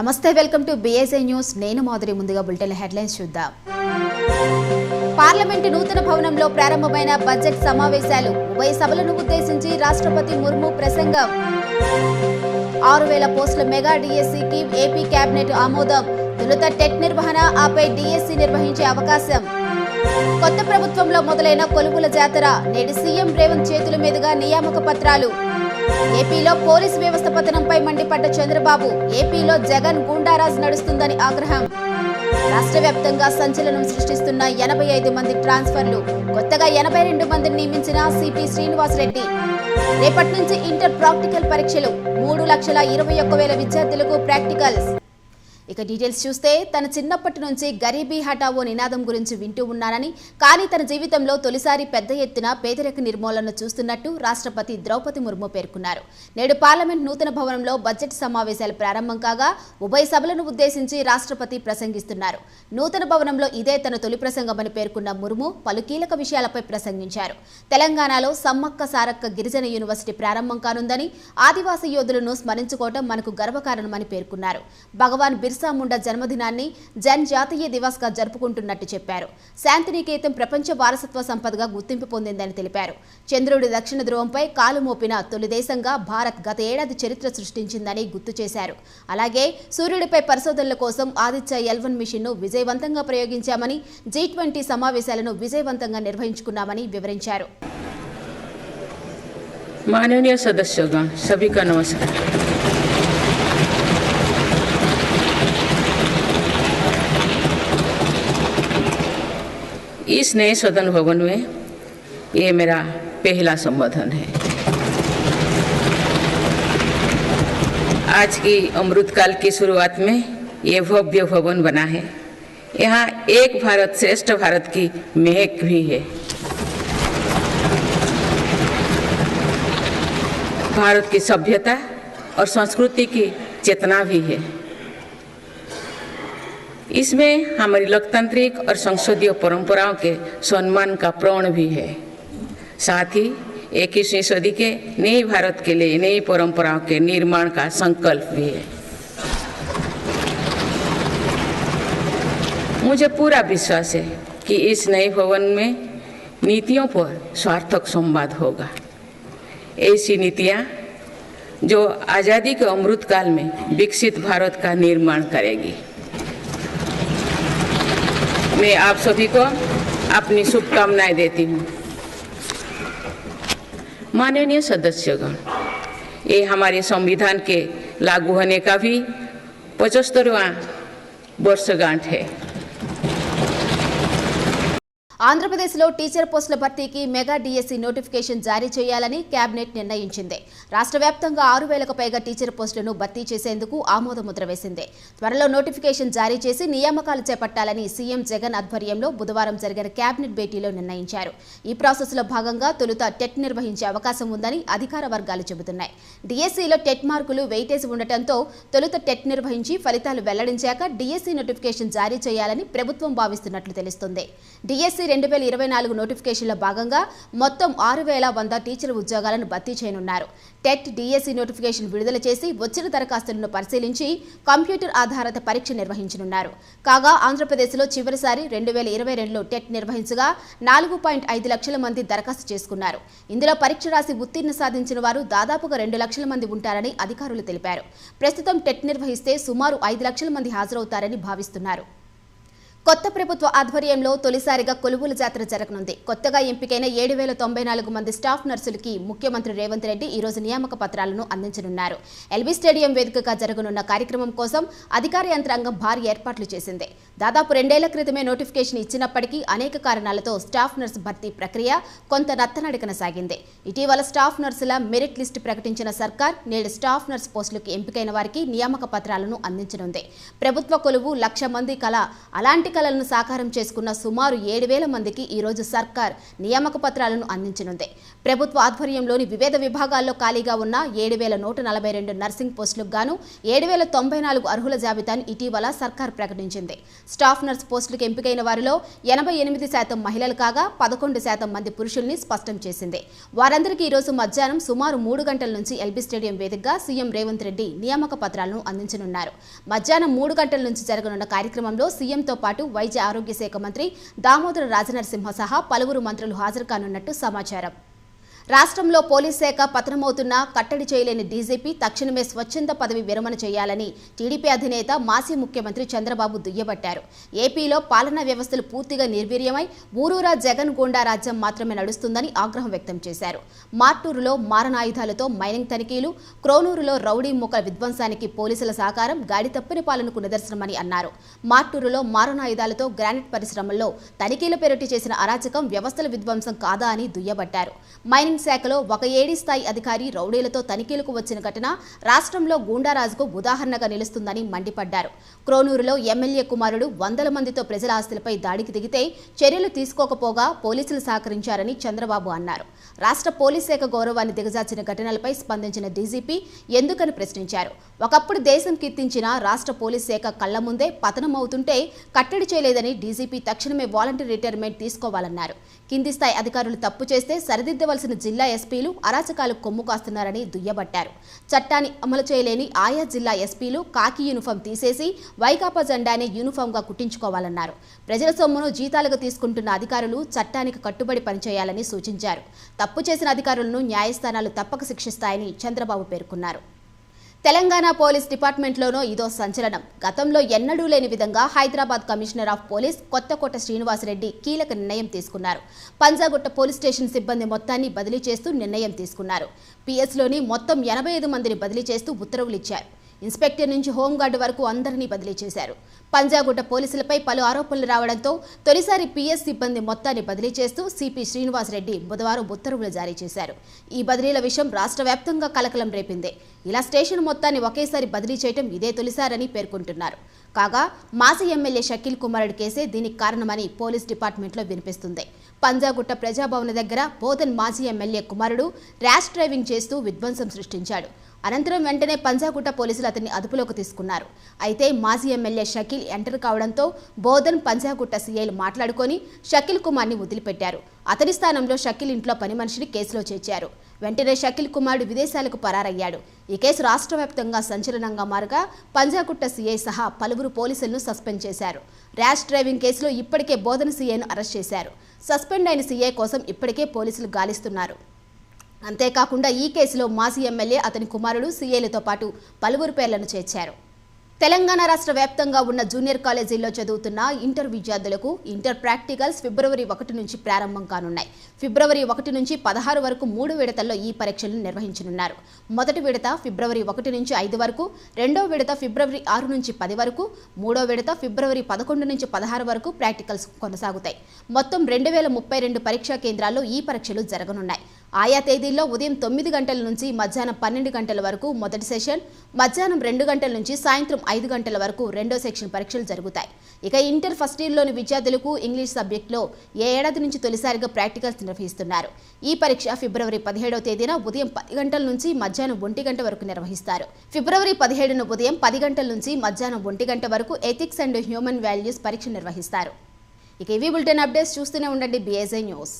నమస్తే welcome to BSI news నేను మాధురి ముందుగా బులెటిన్ హెడ్లైన్స్ చూద్దాం. పార్లమెంటు నూతన భవనంలో ప్రారంభమైన బడ్జెట్ సమావేశాలు. ఉభయ సభలను ఉద్దేశించి రాష్ట్రపతి ముర్ము ప్రసంగం. ఆరు వేల పోస్టుల మెగా డిఎస్సికి ఏపీ కేబినెట్ ఆమోదం. తొలుత టెట్ నిర్వహణ ఆపై డిఎస్సి నిర్వహించే అవకాశం. కొత్త ప్రభుత్వంలో మొదలైన కొలువుల జాతర. నేడు సీఎం రేవంత్ చేతుల మీదుగా నియామక పత్రాలు. ఏపీలో పోలీసు వ్యవస్థ పతనంపై మండిపడ్డ చంద్రబాబు ఏపీలో జగన్ గూండారాజ్ నడుస్తుందని ఆగ్రహం. రాష్ట్ర వ్యాప్తంగా సంచలనం సృష్టిస్తున్న ఎనభై ఐదు మంది ట్రాన్స్ఫర్లు కొత్తగా ఎనభై రెండు మందిని నియమించిన సిపి శ్రీనివాసరెడ్డి. రేపటి నుంచి ఇంటర్ ప్రాక్టికల్ పరీక్షలు మూడు లక్షల ఇరవై ఒక్క వేల విద్యార్థులకు ప్రాక్టికల్స్. ఇక డీటెయిల్స్ చూస్తే తన చిన్నప్పటి నుంచి గరీబీ హఠావో నినాదం గురించి వింటూ ఉన్నానని కానీ తన జీవితంలో తొలిసారి పెద్ద ఎత్తున పేదరిక నిర్మూలన చూస్తున్నట్టు రాష్ట్రపతి ద్రౌపది ముర్ము పేర్కొన్నారు. నేడు పార్లమెంట్ నూతన భవనంలో బడ్జెట్ సమావేశాలు ప్రారంభం కాగా ఉభయ సభలను ఉద్దేశించి రాష్ట్రపతి ప్రసంగిస్తున్నారు. నూతన భవనంలో ఇదే తన తొలి ప్రసంగమని పేర్కొన్న ముర్ము పలు కీలక విషయాలపై ప్రసంగించారు. తెలంగాణలో సమ్మక్క సారక్క గిరిజన యూనివర్సిటీ ప్రారంభం కానుందని ఆదివాసీ యోధులను స్మరించుకోవడం మనకు గర్వకారణమని పేర్కొన్నారు. భగవాన్ బిర్సా ముండా జన్మదినాన్ని జన్ జాతీయ దివస్ గా జరుపుకుంటున్నట్టు చెప్పారు శాంతినికేతం ప్రపంచ వారసత్వ సంపదగా గుర్తింపు పొందిందని తెలిపారు చంద్రుడి దక్షిణ ధ్రువంపై కాలు మోపిన తొలి దేశంగా భారత్ గత ఏడాది చరిత్ర సృష్టించిందని గుర్తు చేశారు అలాగే సూర్యుడిపై పరిశోధనల కోసం ఆదిత్య ఎల్వన్ మిషన్ ను విజయవంతంగా ప్రయోగించామని జీ ట్వంటీ సమావేశాలను విజయవంతంగా నిర్వహించుకున్నామని వివరించారు माननीय सदस्यगण सभी का नमस्कार इस नए सदन भवन में ये मेरा पहला संबोधन है। आज की अमृतकाल की शुरुआत में ये भव्य भवन बना है। यहाँ एक भारत श्रेष्ठ भारत की महक भी है। भारत की सभ्यता और संस्कृति की चेतना भी है। इसमें हमारी लोकतांत्रिक और संसदीय परंपराओं के सम्मान का प्रण भी है। साथ ही, इक्कीसवीं सदी के नए भारत के लिए नई परंपराओं के निर्माण का संकल्प भी है। मुझे पूरा विश्वास है कि इस नए भवन में नीतियों पर सार्थक संवाद होगा। ऐसी नीतियाँ जो आज़ादी के अमृत काल में विकसित भारत का निर्माण करेगी। मैं आप सभी को अपनी शुभकामनाएँ देती हूँ। माननीय सदस्यगण, ये हमारे संविधान के लागू होने का भी पचहत्तरवा वर्षगांठ है। ఆంధ్రప్రదేశ్లో టీచర్ పోస్టుల భర్తీకి మెగా డిఎస్సి నోటిఫికేషన్ జారీ చేయాలని కేబినెట్ నిర్ణయించింది. రాష్ట్ర వ్యాప్తంగా ఆరు వేలకు పైగా టీచర్ పోస్టులను భర్తీ చేసేందుకు ఆమోదముద్ర వేసింది. త్వరలో నోటిఫికేషన్ జారీ చేసి నియామకాలు చేపట్టాలని సీఎం జగన్ ఆధ్వర్యంలో బుధవారం జరిగిన కేబినెట్ భేటీలో నిర్ణయించారు. ఈ ప్రాసెస్లో భాగంగా తొలుత టెట్ నిర్వహించే అవకాశం ఉందని అధికార వర్గాలు చెబుతున్నాయి. డిఎస్సిలో టెట్ మార్కులు వెయిటేజ్ ఉండటంతో తొలుత టెట్ నిర్వహించి ఫలితాలు వెల్లడించాక డిఎస్సి నోటిఫికేషన్ జారీ చేయాలని ప్రభుత్వం భావిస్తున్నట్లు తెలుస్తుంది. డిఎస్సి రెండు వేల ఇరవై నాలుగు నోటిఫికేషన్లో భాగంగా మొత్తం ఆరు వేల వంద టీచర్ ఉద్యోగాలను భర్తీ చేయనున్నారు. టెట్ డిఎస్సి నోటిఫికేషన్ విడుదల చేసి వచ్చిన దరఖాస్తులను పరిశీలించి కంప్యూటర్ ఆధారిత పరీక్ష నిర్వహించనున్నారు. కాగా ఆంధ్రప్రదేశ్లో చివరిసారి రెండు వేల ఇరవై రెండులో టెట్ నిర్వహించగా నాలుగు పాయింట్ ఐదు లక్షల మంది దరఖాస్తు చేసుకున్నారు. ఇందులో పరీక్ష రాసి ఉత్తీర్ణ సాధించిన వారు దాదాపుగా రెండు లక్షల మంది ఉంటారని అధికారులు తెలిపారు. ప్రస్తుతం టెట్ నిర్వహిస్తే సుమారు ఐదు లక్షల మంది హాజరవుతారని భావిస్తున్నారు. కొత్త ప్రభుత్వ ఆధ్వర్యంలో తొలిసారిగా కొలువుల జాతర జరగనుంది. కొత్తగా ఎంపికైన ఏడు వేల తొంభై నాలుగు మంది స్టాఫ్ నర్సులకి ముఖ్యమంత్రి రేవంత్ రెడ్డి ఈ రోజు నియామక పత్రాలను అందించనున్నారు. ఎల్బీ స్టేడియం వేదికగా జరగనున్న కార్యక్రమం కోసం అధికార యంత్రాంగం భారీ ఏర్పాట్లు చేసింది. దాదాపు రెండేళ్ళ క్రితమే నోటిఫికేషన్ ఇచ్చినప్పటికీ అనేక కారణాలతో స్టాఫ్ నర్స్ భర్తీ ప్రక్రియ కొంత నత్తనడకన సాగింది. ఇటీవల స్టాఫ్ నర్సుల మెరిట్ లిస్టు ప్రకటించిన సర్కార్ నేడు స్టాఫ్ నర్స్ పోస్టులకు ఎంపికైన వారికి నియామక పత్రాలను అందించనుంది. ప్రభుత్వ కొలువు లక్ష మంది కళ అలాంటి కళలను సాకారం చేసుకున్న సుమారు ఏడు వేల మందికి ఈ రోజు సర్కార్ నియామక పత్రాలను అందించనుంది. ప్రభుత్వ ఆధ్వర్యంలోని వివిధ విభాగాల్లో ఖాళీగా ఉన్న ఏడు వేల నూట నలభై రెండు నర్సింగ్ పోస్టులకు గాను ఏడు వేల తొంభై నాలుగు అర్హుల జాబితాను ఇటీవల సర్కార్ ప్రకటించింది. స్టాఫ్ నర్స్ పోస్టులకు ఎంపికైన వారిలో ఎనభై ఎనిమిది శాతం మహిళలు కాగా పదకొండు శాతం మంది పురుషుల్ని స్పష్టం చేసింది. వారందరికీ ఈరోజు మధ్యాహ్నం సుమారు మూడు గంటల నుంచి ఎల్బీ స్టేడియం వేదికగా సీఎం రేవంత్ రెడ్డి నియామక పత్రాలను అందించనున్నారు. మధ్యాహ్నం మూడు గంటల నుంచి జరగనున్న కార్యక్రమంలో సీఎంతో పాటు వైద్య ఆరోగ్య శాఖ మంత్రి దామోదర రాజనరసింహ సహా పలువురు మంత్రులు హాజరు కానున్నట్టు సమాచారం. రాష్ట్రంలో పోలీస్ శాఖ పతనమవుతున్న కట్టడి చేయలేని డీజీపీ తక్షణమే స్వచ్ఛంద పదవి విరమణ చేయాలని టీడీపీ అధినేత మాజీ ముఖ్యమంత్రి చంద్రబాబు దుయ్యబట్టారు. ఏపీలో పాలనా వ్యవస్థలు పూర్తిగా నిర్వీర్యమై ఊరూరా జగన్ గోండా రాజ్యం మాత్రమే నడుస్తుందని ఆగ్రహం వ్యక్తం చేశారు. మార్టూరులో మారణాయుధాలతో మైనింగ్ తనిఖీలు క్రోనూరులో రౌడీ మూకల విధ్వంసానికి పోలీసుల సహకారం గాడి తప్పిన పాలనకు నిదర్శనమని అన్నారు. మార్టూరులో మారణాయుధాలతో గ్రానైట్ పరిశ్రమల్లో తనిఖీల పేరిటి చేసిన అరాచకం వ్యవస్థల విధ్వంసం కాదా అని దుయ్యబట్టారు. మైనింగ్ శాఖలో ఒక ఏడీ స్థాయి అధికారి రౌడీలతో తనిఖీలకు వచ్చిన ఘటన రాష్ట్రంలో గూండారాజుకు ఉదాహరణగా నిలుస్తుందని మండిపడ్డారు. క్రోనూరులో ఎమ్మెల్యే కుమారుడు వందల మందితో ప్రజల ఆస్తులపై దాడికి దిగితే చర్యలు తీసుకోకపోగా పోలీసులు సహకరించారని చంద్రబాబు అన్నారు. రాష్ట్ర పోలీస్ శాఖ గౌరవాన్ని దిగజార్చిన ఘటనలపై స్పందించిన డీజీపీ ఎందుకని ప్రశ్నించారు? ఒకప్పుడు దేశం కీర్తించిన రాష్ట్ర పోలీస్ శాఖ కళ్ళ ముందే పతనమవుతుంటే కట్టడి చేయలేదని డీజీపీ తక్షణమే వాలంటీర్ రిటైర్మెంట్ తీసుకోవాలన్నారు. కింది స్థాయి అధికారులు తప్పు చేస్తే సరిదిద్దవలసిన జిల్లా ఎస్పీలు అరాచకాలు కొమ్ము కాస్తున్నారని దుయ్యబట్టారు. చట్టాన్ని అమలు చేయలేని ఆయా జిల్లా ఎస్పీలు కాకి యూనిఫామ్ తీసేసి వైకాపా జెండాని యూనిఫామ్గా కుట్టించుకోవాలన్నారు. ప్రజల సొమ్మును జీతాలుగా తీసుకుంటున్న అధికారులు చట్టానికి కట్టుబడి పనిచేయాలని సూచించారు. తప్పు చేసిన అధికారులను న్యాయస్థానాలు తప్పక శిక్షిస్తాయని చంద్రబాబు పేర్కొన్నారు. తెలంగాణ పోలీస్ డిపార్ట్మెంట్లోనూ ఇదో సంచలనం. గతంలో ఎన్నడూ లేని విధంగా Hyderabad commissioner of police Kothakota Srinivasa Reddy కీలక నిర్ణయం తీసుకున్నారు. పంజాగుట్ట పోలీస్ స్టేషన్ సిబ్బంది మొత్తాన్ని బదిలీ చేస్తూ నిర్ణయం తీసుకున్నారు. పిఎస్లోని మొత్తం ఎనభై ఐదు మందిని బదిలీ చేస్తూ ఉత్తర్వులు ఇచ్చారు. ఇన్స్పెక్టర్ నుంచి హోంగార్డు వరకు అందరినీ బదిలీ చేశారు. పంజాగుట్ట పోలీసులపై పలు ఆరోపణలు రావడంతో తొలిసారి పీఎస్ సిబ్బంది మొత్తాన్ని బదిలీ చేస్తూ సిపి శ్రీనివాసరెడ్డి బుధవారం ఉత్తర్వులు జారీ చేశారు. ఈ బదిలీల విషయం రాష్ట్ర వ్యాప్తంగా కలకలం రేపింది. ఇలా స్టేషన్ మొత్తాన్ని ఒకేసారి బదిలీ చేయడం ఇదే తొలిసారని పేర్కొంటున్నారు. కాగా మాజీ ఎమ్మెల్యే షకీల్ కుమారుడి కేసే దీనికి కారణమని పోలీస్ డిపార్ట్మెంట్లో వినిపిస్తుంది. పంజాగుట్ట ప్రజాభవన్ దగ్గర బోధన్ మాజీ ఎమ్మెల్యే కుమారుడు ర్యాష్ డ్రైవింగ్ చేస్తూ విధ్వంసం సృష్టించాడు. అనంతరం వెంటనే పంజాగుట్ట పోలీసులు అతన్ని అదుపులోకి తీసుకున్నారు. అయితే మాజీ ఎమ్మెల్యే షకీల్ ఎంటర్ కావడంతో బోధన్ పంజాగుట్ట సీఐలు మాట్లాడుకొని షకీల్ కుమార్ని వదిలిపెట్టారు. అతని స్థానంలో షకీల్ ఇంట్లో పని మనిషిని కేసులో చేర్చారు. వెంటనే షకీల్ కుమారుడు విదేశాలకు పరారయ్యాడు. ఈ కేసు రాష్ట్ర వ్యాప్తంగా సంచలనంగా మారగా పంజాగుట్ట సీఐ సహా పలువురు పోలీసులను సస్పెండ్ చేశారు. ర్యాష్ డ్రైవింగ్ కేసులో ఇప్పటికే బోధన సీఐను అరెస్ట్ చేశారు. సస్పెండ్ అయిన సీఐ కోసం ఇప్పటికే పోలీసులు గాలిస్తున్నారు. అంతేకాకుండా ఈ కేసులో మాజీ ఎమ్మెల్యే అతని కుమారుడు సీఏలతో పాటు పలువురు పేర్లను చేర్చారు. తెలంగాణ రాష్ట్ర వ్యాప్తంగా ఉన్న జూనియర్ కాలేజీల్లో చదువుతున్న ఇంటర్ విద్యార్థులకు ఇంటర్ ప్రాక్టికల్స్ ఫిబ్రవరి ఒకటి నుంచి ప్రారంభం కానున్నాయి. ఫిబ్రవరి ఒకటి నుంచి పదహారు వరకు మూడు విడతల్లో ఈ పరీక్షలను నిర్వహించనున్నారు. మొదటి విడత ఫిబ్రవరి ఒకటి నుంచి ఐదు వరకు రెండో విడత ఫిబ్రవరి ఆరు నుంచి పది వరకు మూడో విడత ఫిబ్రవరి పదకొండు నుంచి పదహారు వరకు ప్రాక్టికల్స్ కొనసాగుతాయి. మొత్తం రెండు వేల ముప్పై రెండు పరీక్షా కేంద్రాల్లో ఈ పరీక్షలు జరగనున్నాయి. ఆయా తేదీల్లో ఉదయం తొమ్మిది గంటల నుంచి మధ్యాహ్నం పన్నెండు గంటల వరకు మొదటి సెషన్ మధ్యాహ్నం రెండు గంటల నుంచి సాయంత్రం ఐదు గంటల వరకు రెండో సెక్షన్ పరీక్షలు జరుగుతాయి. ఇక ఇంటర్ ఫస్ట్ ఇయర్లోని విద్యార్థులకు ఇంగ్లీష్ సబ్జెక్టులో ఏ ఏడాది నుంచి తొలిసారిగా ప్రాక్టికల్స్ నిర్వహిస్తున్నారు. ఈ పరీక్ష ఫిబ్రవరి పదిహేడవ తేదీన ఉదయం పది గంటల నుంచి మధ్యాహ్నం ఒంటి గంట వరకు నిర్వహిస్తారు. ఫిబ్రవరి పదిహేడున ఉదయం పది గంటల నుంచి మధ్యాహ్నం ఒంటి గంట వరకు ఎథిక్స్ అండ్ హ్యూమన్ వాల్యూస్ పరీక్ష నిర్వహిస్తారు. ఇక ఇవి బులెటిన్ అప్డేట్స్ చూస్తూనే ఉండండి బీఎస్ఐ న్యూస్.